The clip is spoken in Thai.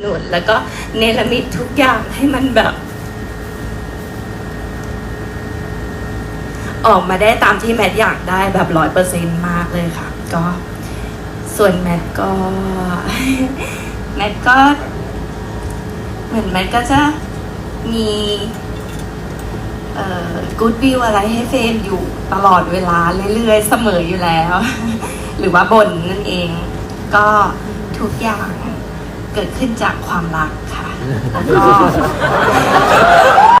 หนุนแล้วก็เนรมิตทุกอย่างให้มันแบบ ออกมาได้ตามที่แมทอยากได้แบบร้อยเปอร์เซ็นมากเลยค่ะ ก็ส่วนแมทก็ แมทก็ เหมือนแมทก็จะมีเอ่อกู๊ดวิวอะไรให้เฟรมอยู่ตลอดเวลาเรื่อยๆ เสมออยู่แล้ว หรือว่าบนนั่นเอง ก็ทุกอย่างเกิดขึ้นจากความรักค่ะแล้วก็